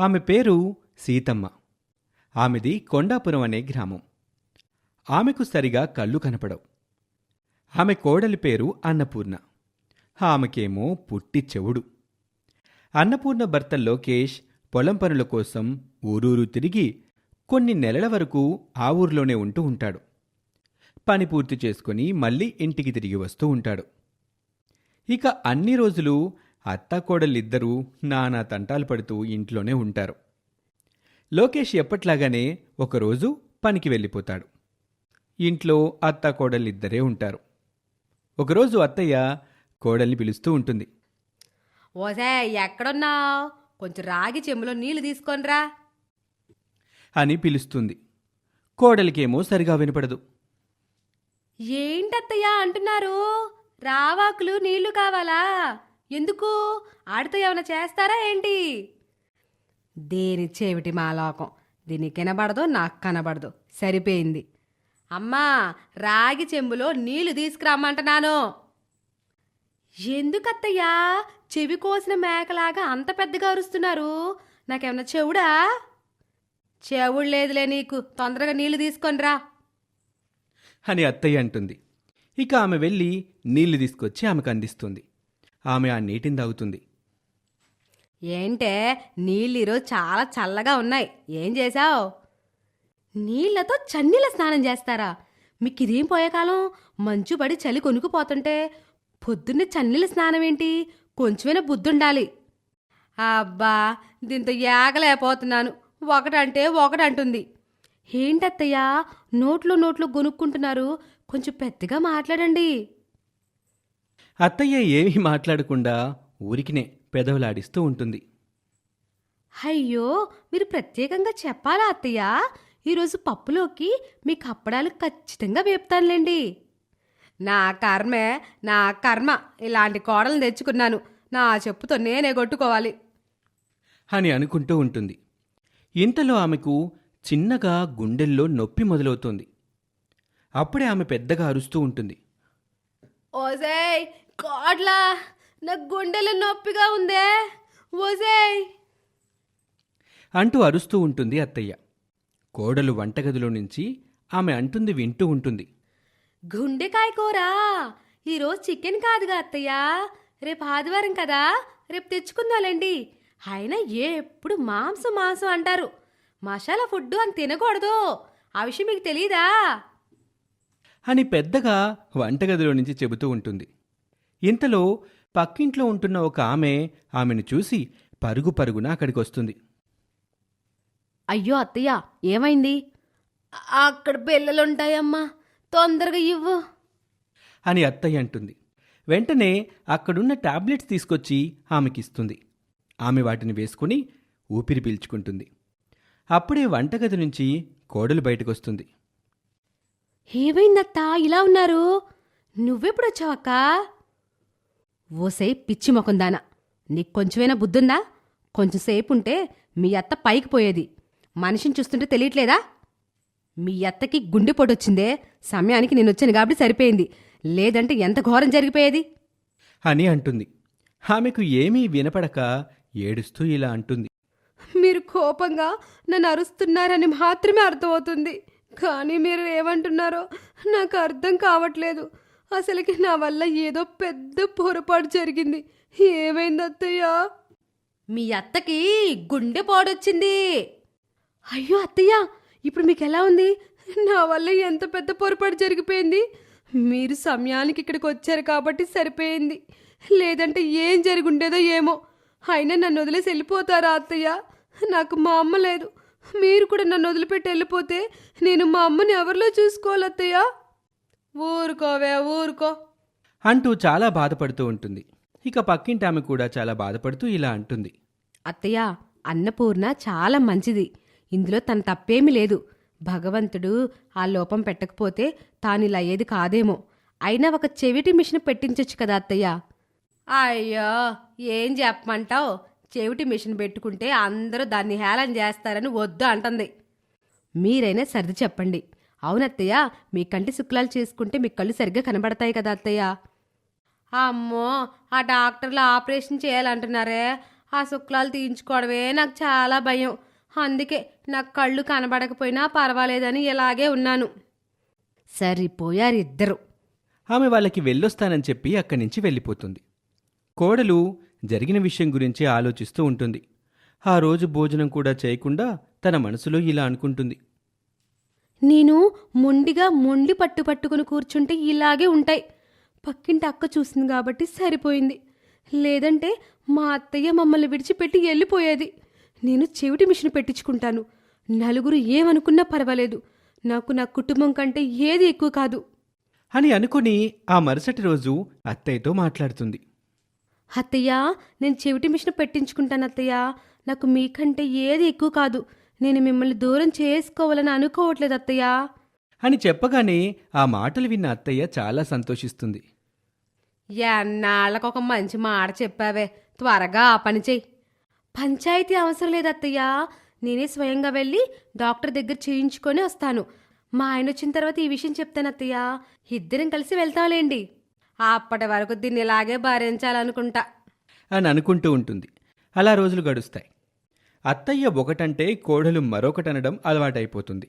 ఆమె పేరు సీతమ్మ. ఆమెది కొండాపురం అనే గ్రామం. ఆమెకు సరిగా కళ్ళు కనపడవు. ఆమె కోడలి పేరు అన్నపూర్ణ. ఆమెకేమో పుట్టి చెవుడు. అన్నపూర్ణ భర్త లోకేష్ పొలం పనుల కోసం ఊరూరు తిరిగి కొన్ని నెలల వరకు ఆ ఊర్లోనే ఉంటూ ఉంటాడు. పని పూర్తి చేసుకుని మళ్ళీ ఇంటికి తిరిగి వస్తూ ఉంటాడు. ఇక అన్ని రోజులు అత్తాకోడలిద్దరూ నానా తంటాలు పడుతూ ఇంట్లోనే ఉంటారు. లోకేష్ ఎప్పట్లాగానే ఒకరోజు పనికి వెళ్ళిపోతాడు. ఇంట్లో అత్త కోడలిద్దరే ఉంటారు. ఒకరోజు అత్తయ్య కోడల్ని పిలుస్తూ ఉంటుంది. ఓసే ఎక్కడున్నావు? కొంచెం రాగి చెంబులో నీళ్ళు తీసుకొనిరా. అని పిలుస్తుంది. కోడలికేమో సరిగా వినపడదు. ఏంటత్తయ్యా అంటున్నారు? రావాకులు నీళ్ళు కావాలా? ఎందుకు? ఆడితో ఏమైనా చేస్తారా ఏంటి? దేని చెవిటి మా లోకం దీనికి కనబడదు నాకు కనబడదు. సరిపోయింది. అమ్మా రాగి చెంబులో నీళ్ళు తీసుకురమ్మంటున్నాను. ఎందుకత్తయ్యా? చెవి కోసిన మేకలాగా అంత పెద్దగా అరుస్తున్నారు. నాకేమన్నా చెవుడా? చెవుడు లేదులే నీకు. తొందరగా నీళ్ళు తీసుకొనిరా అని అత్తయ్య అంటుంది. ఇక ఆమె వెళ్ళి నీళ్ళు తీసుకొచ్చి ఆమెకు అందిస్తుంది. ఆమె ఆ నీటిని తాగుతుంది. ఏంటే? నీళ్ళు ఈరోజు చాలా చల్లగా ఉన్నాయి. ఏం చేశావు? నీళ్ళతో చన్నీళ్ళ స్నానం చేస్తారా? మీకు ఇదేం పోయే కాలం మంచు పడి చలి కొనుక్కుపోతుంటే పొద్దున్నే చన్నీళ్ళ స్నానం ఏంటి కొంచెమైనా బుద్ధుండాలి. అబ్బా దీంతో ఏగలేకపోతున్నాను ఒకటంటే ఒకటంటుంది. ఏంటత్తయ్యా? నోట్లో నోట్లో గొనుక్కుంటున్నారు. కొంచెం పెద్దగా మాట్లాడండి. అత్తయ్య ఏమీ మాట్లాడకుండా ఊరికినే పెదవులాడిస్తూ ఉంటుంది. అయ్యో మీరు ప్రత్యేకంగా చెప్పాలా అత్తయ్య? ఈరోజు పప్పులోకి మీకు అప్పడాలు ఖచ్చితంగా వేపుతానులేండి. నా కర్మే నా కర్మ ఇలాంటి కోడలు తెచ్చుకున్నాను. నా చెప్పుతో నేనే కొట్టుకోవాలి. అని అనుకుంటూ ఉంటుంది. ఇంతలో ఆమెకు చిన్నగా గుండెల్లో నొప్పి మొదలవుతుంది. అప్పుడే ఆమె పెద్దగా అరుస్తూ ఉంటుంది. ఓసేయ్ కోడ్లా నా గుండెలు నొప్పిగా ఉందే. ఓసేయ్ అంటూ అరుస్తూ ఉంటుంది అత్తయ్య. కోడలు వంటగదిలో నుంచి ఆమె అంటుంది వింటూ ఉంటుంది. గుండెకాయ కూర. ఈరోజు చికెన్ కాదుగా అత్తయ్య. రేపు ఆదివారం కదా. రేపు తెచ్చుకుందాలండి. అయినా ఎప్పుడు మాంసం మాంసం అంటారు. మసాలా ఫుడ్ అని తినకూడదు. ఆ విషయం మీకు తెలీదా? అని పెద్దగా వంటగదిలో నుంచి చెబుతూ ఉంటుంది. ఇంతలో పక్కింట్లో ఉంటున్న ఒక ఆమె ఆమెను చూసి పరుగు పరుగున అక్కడికి వస్తుంది అయ్యో అత్తయ్య ఏమైంది? అక్కడ పిల్లలుంటాయమ్మా తొందరగా ఇవ్వు. అని అత్తయ్య అంటుంది. వెంటనే అక్కడున్న టాబ్లెట్స్ తీసుకొచ్చి ఆమెకిస్తుంది. ఆమె వాటిని వేసుకుని ఊపిరి పీల్చుకుంటుంది. అప్పుడే వంటగది నుంచి కోడలు బయటకొస్తుంది. ఏమైందత్తా ఇలా ఉన్నారు? నువ్వెప్పుడు వచ్చావక్క? ఓసే పిచ్చి మొకందానా నీకు కొంచెమైనా బుద్ధుందా? కొంచెం సేపు ఉంటే మీ అత్త పైకి పోయేది. మనిషిని చూస్తుంటే తెలియట్లేదా? మీ అత్తకి గుండె పొడొచ్చిందే. సమయానికి నేను వచ్చాను కాబట్టి సరిపోయింది. లేదంటే ఎంత ఘోరం జరిగిపోయేది? అని అంటుంది. ఆమెకు ఏమీ వినపడక ఏడుస్తూ ఇలా అంటుంది. మీరు కోపంగా నన్ను అరుస్తున్నారని మాత్రమే అర్థమవుతుంది. కానీ మీరు ఏమంటున్నారో నాకు అర్థం కావట్లేదు. అసలుకి నా వల్ల ఏదో పెద్ద పొరపాటు జరిగింది. ఏమైంది అత్తయ్య? మీ అత్తకి గుండె పోడొచ్చింది. అయ్యో అత్తయ్య ఇప్పుడు మీకు ఎలా ఉంది? నా వల్ల ఎంత పెద్ద పొరపాటు జరిగిపోయింది? మీరు సమయానికి ఇక్కడికి వచ్చారు కాబట్టి సరిపోయింది. లేదంటే ఏం జరుగుండేదో ఏమో. అయినా నన్ను వదిలేసి వెళ్ళిపోతారా అత్తయ్య? నాకు మా అమ్మ లేదు. మీరు కూడా నన్ను వదిలిపెట్టి వెళ్ళిపోతే నేను మా అమ్మని ఎవరిలో చూసుకోవాలి అత్తయ్య? ఊరుకోవే ఊరుకో. అంటూ చాలా బాధపడుతూ ఉంటుంది. ఇక పక్కింటి ఆమె కూడా చాలా బాధపడుతూ ఇలా అంటుంది. అత్తయ్య అన్నపూర్ణ చాలా మంచిది. ఇందులో తన తప్పేమీ లేదు. భగవంతుడు ఆ లోపం పెట్టకపోతే తాను ఇలా అయ్యేది కాదేమో. అయినా ఒక చెవిటి మిషన్ పెట్టించొచ్చు కదా అత్తయ్య. అయ్యో ఏం చెప్పమంటావు? చెవిటి మిషన్ పెట్టుకుంటే అందరూ దాన్ని హేళన చేస్తారని వద్దు అంటుంది. మీరైనా సర్ది చెప్పండి. అవునత్తయ్య మీ కంటి శుక్లాలు చేసుకుంటే మీ కళ్ళు సరిగ్గా కనబడతాయి కదా అత్తయ్య. అమ్మో ఆ డాక్టర్లు ఆపరేషన్ చేయాలంటున్నారే. ఆ శుక్లాలు తీయించుకోవడమే నాకు చాలా భయం. అందుకే నాకు కళ్ళు కనబడకపోయినా పర్వాలేదని ఇలాగే ఉన్నాను. సరిపోయారు ఇద్దరు. ఆమె వాళ్ళకి వెళ్ళొస్తానని చెప్పి అక్కడి నుంచి వెళ్ళిపోతుంది. కోడలు జరిగిన విషయం గురించి ఆలోచిస్తూ ఉంటుంది. ఆ రోజు భోజనం కూడా చేయకుండా తన మనసులో ఇలా అనుకుంటుంది. నేను మొండిగా మొండి పట్టు పట్టుకుని కూర్చుంటే ఇలాగే ఉంటాయి. పక్కింటి అక్క చూసింది కాబట్టి సరిపోయింది. లేదంటే మా అత్తయ్య మమ్మల్ని విడిచిపెట్టి వెళ్ళిపోయేది. నేను చెవిటి మిషన్ పెట్టించుకుంటాను. నలుగురు ఏమనుకున్నా పర్వాలేదు. నాకు నా కుటుంబం కంటే ఏది ఎక్కువ కాదు. అని అనుకుని ఆ మరుసటి రోజు అత్తయ్యతో మాట్లాడుతుంది. అత్తయ్య నేను చెవిటి మిషన్ పెట్టించుకుంటాను అత్తయ్య. నాకు మీకంటే ఏది ఎక్కువ కాదు. నేను మిమ్మల్ని దూరం చేసుకోవాలని అనుకోవట్లేదు అత్తయ్య. అని చెప్పగానే ఆ మాటలు విన్న అత్తయ్య చాలా సంతోషిస్తుంది. ఎన్నాళ్ళకు ఒక మంచి మాట చెప్పావే. త్వరగా ఆ పని చెయ్యి. పంచాయతీ అవసరం లేదు అత్తయ్య. నేనే స్వయంగా వెళ్ళి డాక్టర్ దగ్గర చేయించుకొని వస్తాను. మా ఆయన వచ్చిన తర్వాత ఈ విషయం చెప్తాను అత్తయ్య. ఇద్దరం కలిసి వెళ్తాంలేండి. అప్పటి వరకు దీన్ని ఇలాగే భరించాలనుకుంటా. అని అనుకుంటూ ఉంటుంది. అలా రోజులు గడుస్తాయి. అత్తయ్య ఒకటంటే కోడలు మరొకటనడం అలవాటైపోతుంది.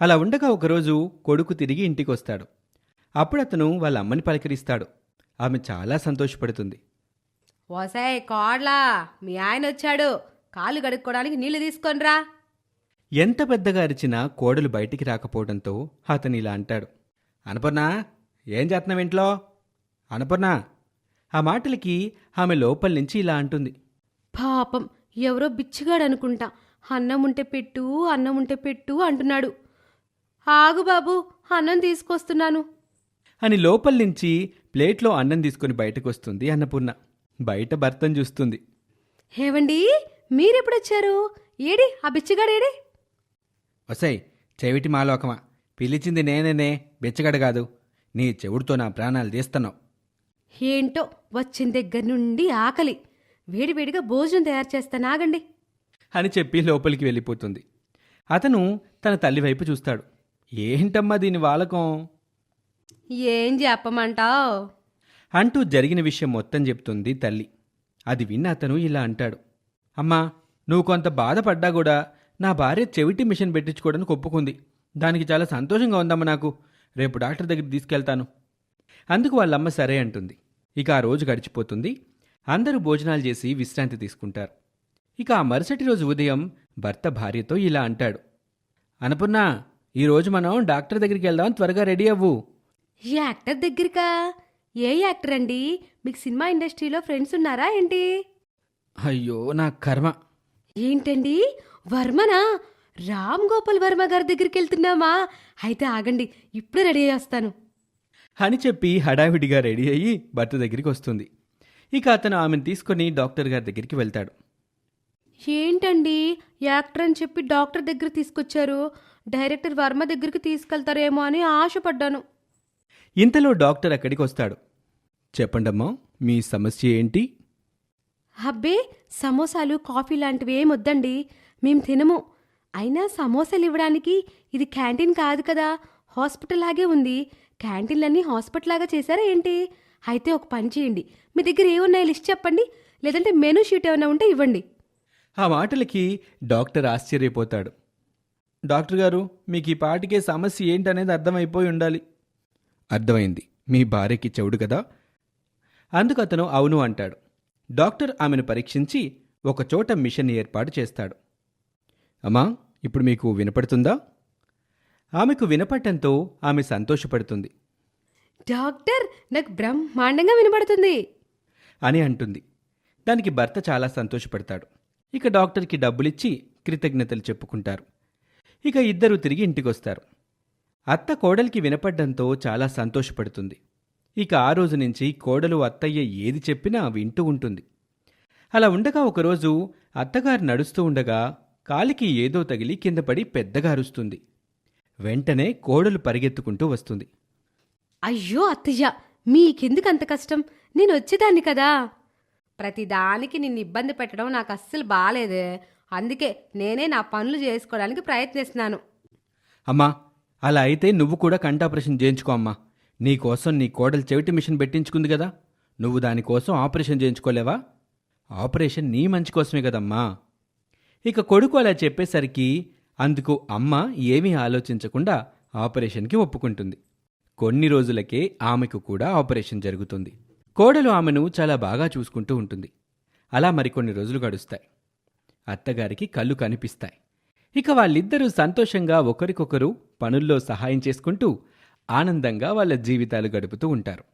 అలా ఉండగా ఒకరోజు కొడుకు తిరిగి ఇంటికొస్తాడు. అప్పుడు అతను వాళ్ళ అమ్మని పలకరిస్తాడు. ఆమె చాలా సంతోషపడుతుంది. ఓసాయ్ కోడ్లా మీ ఆయన వచ్చాడు కాలు గడుక్కోవడానికి నీళ్ళు తీసుకొనిరా. ఎంత పెద్దగా అరిచినా కోడలు బయటికి రాకపోవడంతో అతను ఇలా అంటాడు. అనపర్ణ ఏం చేస్తున్నావు ఇంట్లో? అనపర్ణ ఆ మాటలకి ఆమె లోపల నుంచి ఇలా అంటుంది. పాపం ఎవరో బిచ్చిగాడు అనుకుంటా అన్నం ఉంటే పెట్టు అన్నం ఉంటే పెట్టు అంటున్నాడు. ఆగు బాబు అన్నం తీసుకొస్తున్నాను. అని లోపల నుంచి ప్లేట్లో అన్నం తీసుకుని బయటకు వస్తుంది అన్నపూర్ణ. బయట భర్తను చూస్తుంది. ఏవండి మీరెప్పుడొచ్చారు? ఏడి ఆ బిచ్చిగాడేడి? వసై చెవిటి మాలోకమా. పిలిచింది నేనేనే బెచ్చగడ కాదు. నీ చెవుడితో నా ప్రాణాలు తీస్తున్నావు. ఏంటో వచ్చిన దగ్గర నుండి ఆకలి. వేడివేడిగా భోజనం తయారు చేస్తాను ఆగండి అని చెప్పి లోపలికి వెళ్ళిపోతుంది. అతను తన తల్లి వైపు చూస్తాడు. ఏంటమ్మా దీని వాలకం? ఏం చెప్పమంటావు? అంటూ జరిగిన విషయం మొత్తం చెప్తుంది తల్లి. అది విన్న అతను ఇలా అంటాడు. అమ్మా నువ్వు కొంత బాధపడ్డా కూడా నా భార్య చెవిటి మిషన్ పెట్టించుకోవడానికి ఒప్పుకుంది. దానికి చాలా సంతోషంగా ఉందమ్మా నాకు. రేపు డాక్టర్ దగ్గరికి తీసుకెళ్తాను. అందుకు వాళ్ళమ్మ సరే అంటుంది. ఇక ఆ రోజు గడిచిపోతుంది. అందరూ భోజనాలు చేసి విశ్రాంతి తీసుకుంటారు. ఇక ఆ మరుసటి రోజు ఉదయం భర్త భార్యతో ఇలా అంటాడు. అనపూర్ణ ఈరోజు మనం డాక్టర్ దగ్గరికి వెళ్దాం త్వరగా రెడీ అవ్వు. యాక్టర్ దగ్గరికా? ఏ యాక్టర్ అండి? మీకు సినిమా ఇండస్ట్రీలో ఫ్రెండ్స్ ఉన్నారా ఏంటి? అయ్యో నా కర్మ. ఏంటండి? వర్మనా? రామ్ గోపాల్ వర్మ గారి దగ్గరికి వెళ్తున్నామా? అయితే ఆగండి ఇప్పుడే రెడీ చేస్తాను అని చెప్పి హడావిడిగా రెడీ అయ్యి భర్త దగ్గరికి వస్తుంది. ఇక అతను ఆమెను తీసుకొని డాక్టర్ గారి దగ్గరికి వెళ్తాడు. ఏంటండి? యాక్టర్ అని చెప్పి డాక్టర్ దగ్గర తీసుకొచ్చారు. డైరెక్టర్ వర్మ దగ్గరికి తీసుకెళ్తారేమో అని ఆశపడ్డాను. ఇంతలో డాక్టర్ అక్కడికి వస్తాడు. చెప్పండమ్మా మీ సమస్య ఏంటి? అబ్బే సమోసాలు కాఫీ లాంటివి ఏం వద్దండి. మేం తినము. అయినా సమోసాలు ఇవ్వడానికి ఇది క్యాంటీన్ కాదు కదా. హాస్పిటల్ లాగే ఉంది. క్యాంటీన్లన్నీ హాస్పిటల్ లాగా చేశారా ఏంటి? అయితే ఒక పని చేయండి. మీ దగ్గర ఏమున్నాయో లిస్ట్ చెప్పండి. లేదంటే మెనూ షీట్ ఏమైనా ఉంటే ఇవ్వండి. ఆ మాటలకి డాక్టర్ ఆశ్చర్యపోతాడు. డాక్టర్ గారు మీకు ఈ పాటికే సమస్య ఏంటనేది అర్థమైపోయి ఉండాలి. అర్థమైంది. మీ భార్యకి చెవుడు కదా? అందుకు అతను అవును అంటాడు. డాక్టర్ ఆమెను పరీక్షించి ఒకచోట మిషన్ ఏర్పాటు చేస్తాడు. అమ్మా ఇప్పుడు మీకు వినపడుతుందా? ఆమెకు వినపడటంతో ఆమె సంతోషపడుతుంది. డాక్టర్ నాకు బ్రహ్మాండంగా వినబడుతుంది. అని అంటుంది. దానికి భర్త చాలా సంతోషపడతాడు. ఇక డాక్టర్కి డబ్బులిచ్చి కృతజ్ఞతలు చెప్పుకుంటారు. ఇక ఇద్దరు తిరిగి ఇంటికొస్తారు. అత్త కోడలికి వినపడ్డంతో చాలా సంతోషపడుతుంది. ఇక ఆ రోజు నుంచి కోడలు అత్తయ్య ఏది చెప్పినా వింటూ ఉంటుంది. అలా ఉండగా ఒకరోజు అత్తగారు నడుస్తూ ఉండగా కాలికి ఏదో తగిలి కిందపడి పెద్దగా అరుస్తుంది. వెంటనే కోడలు పరిగెత్తుకుంటూ వస్తుంది. అయ్యో అత్తయ్య మీకెందుకు అంత కష్టం? నేను వచ్చేదాన్ని కదా. ప్రతిదానికి నిన్ను ఇబ్బంది పెట్టడం నాకు అస్సలు బాగాలేదే అందుకే నేనే నా పనులు చేసుకోవడానికి ప్రయత్నిస్తున్నాను. అమ్మా అలా అయితే నువ్వు కూడా కంటాపరేషన్ చేయించుకో అమ్మా. నీకోసం నీ కోడలు చెవిటి మిషన్ పెట్టించుకుంది కదా. నువ్వు దానికోసం ఆపరేషన్ చేయించుకోలేవా? ఆపరేషన్ నీ మంచి కోసమే కదమ్మా. ఇక కొడుకు అలా చెప్పేసరికి అందుకు అమ్మ ఏమీ ఆలోచించకుండా ఆపరేషన్కి ఒప్పుకుంటుంది. కొన్ని రోజులకే ఆమెకు కూడా ఆపరేషన్ జరుగుతుంది. కోడలు ఆమెను చాలా బాగా చూసుకుంటూ ఉంటుంది. అలా మరికొన్ని రోజులు గడుస్తాయి. అత్తగారికి కళ్ళు కనిపిస్తాయి. ఇక వాళ్ళిద్దరూ సంతోషంగా ఒకరికొకరు పనుల్లో సహాయం చేసుకుంటూ ఆనందంగా వాళ్ళ జీవితాలు గడుపుతూ ఉంటారు.